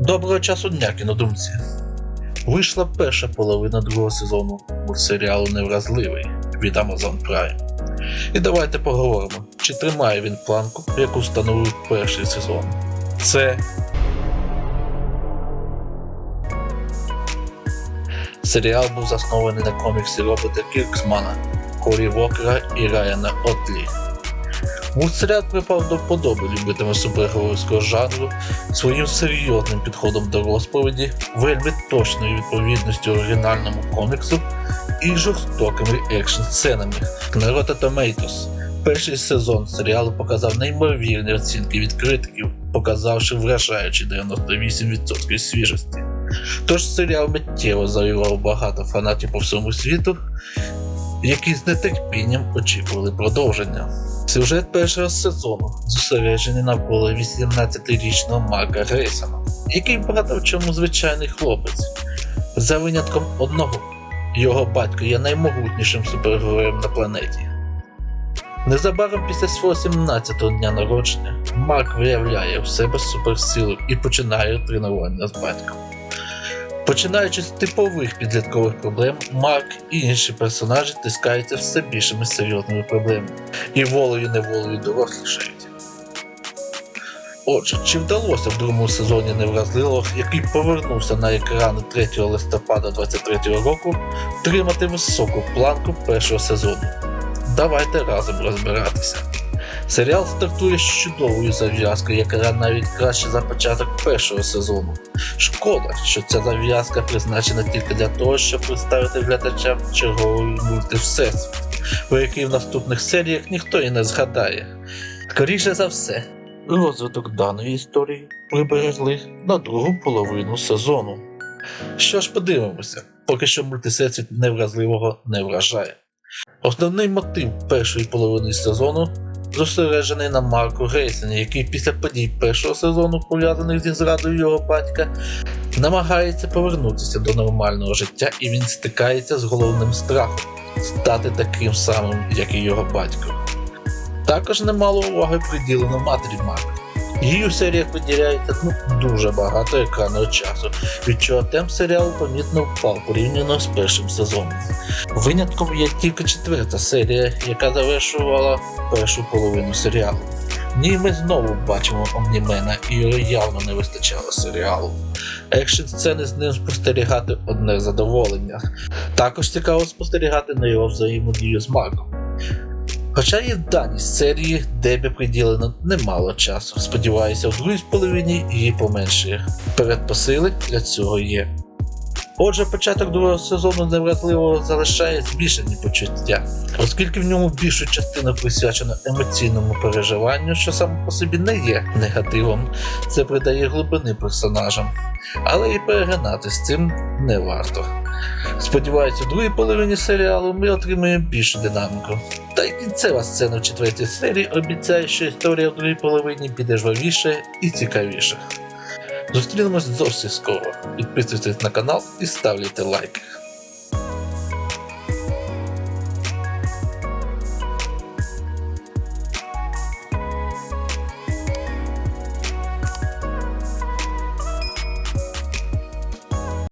Доброго часу дня, кінодумці. Вийшла перша половина другого сезону мультсеріалу Невразливий від Amazon Prime. І давайте поговоримо, чи тримає він планку, яку встановив перший сезон. Це серіал був заснований на коміксі Роберта Кірксмана, Корі Вокера і Райана Отлі. Мультсеріал припав до вподоби любителям супергеройського жанру своїм серйозним підходом до розповіді, вельми точною відповідністю оригінальному коміксу і жорстокими екшн сценами. На Rotten Tomatoes перший сезон серіалу показав неймовірні оцінки від критиків, показавши вражаючі 98% свіжості. Тож серіал миттєво завоював багато фанатів по всьому світу, які з нетерпінням очікували продовження. Сюжет першого сезону зосереджений навколо 18-річного Марка Грейсона, який багато в чому звичайний хлопець. За винятком одного, його батько є наймогутнішим супергероєм на планеті. Незабаром після свого 17-го дня народження Марк виявляє в себе суперсилу і починає тренування з батьком. Починаючи з типових підліткових проблем, Марк і інші персонажі тискаються все більшими серйозними проблемами і волею-неволею дорослішають. Отже, чи вдалося в другому сезоні невразливого, який повернувся на екрани 3 листопада 2023 року, втримати високу планку першого сезону? Давайте разом розбиратися. Серіал стартує з чудовою зав'язкою, яка навіть краще за початок першого сезону. Шкода, що ця зав'язка призначена тільки для того, щоб представити глядачам черговий мультивсесвіт, про який в наступних серіях ніхто і не згадає. Скоріше за все, розвиток даної історії приберегли на другу половину сезону. Що ж подивимося, поки що мультисесвіт невразливого не вражає. Основний мотив першої половини сезону зосереджений на Марку Грейсені, який після подій першого сезону, пов'язаних зі зрадою його батька, намагається повернутися до нормального життя і він стикається з головним страхом стати таким самим, як і його батько. Також немало уваги приділено матері Марка. Їй у серіях виділяється ну, дуже багато екранного часу, від чого темп серіалу помітно впав порівняно з першим сезоном. Винятком є тільки четверта серія, яка завершувала першу половину серіалу. В ній ми знову бачимо Омнімена, і його явно не вистачало серіалу. Екшн сцени з ним спостерігати одне задоволення. Також цікаво спостерігати на його взаємодію з Марком. Хоча і в даній серії Дебі приділено немало часу. Сподіваюся, в другій половині її поменшує. Передпосили для цього є. Отже, початок другого сезону невразливого залишає змішані почуття, оскільки в ньому більшу частину присвячено емоційному переживанню, що саме по собі не є негативом, це придає глибини персонажам, але і перегинати з цим не варто. Сподіваюся, в другій половині серіалу ми отримаємо більшу динаміку. Та й кінцева сцена в четвертій серії обіцяє, що історія в другій половині піде жвавіше і цікавіше. Зустрінемось зовсім скоро. Підписуйтесь на канал і ставте лайки.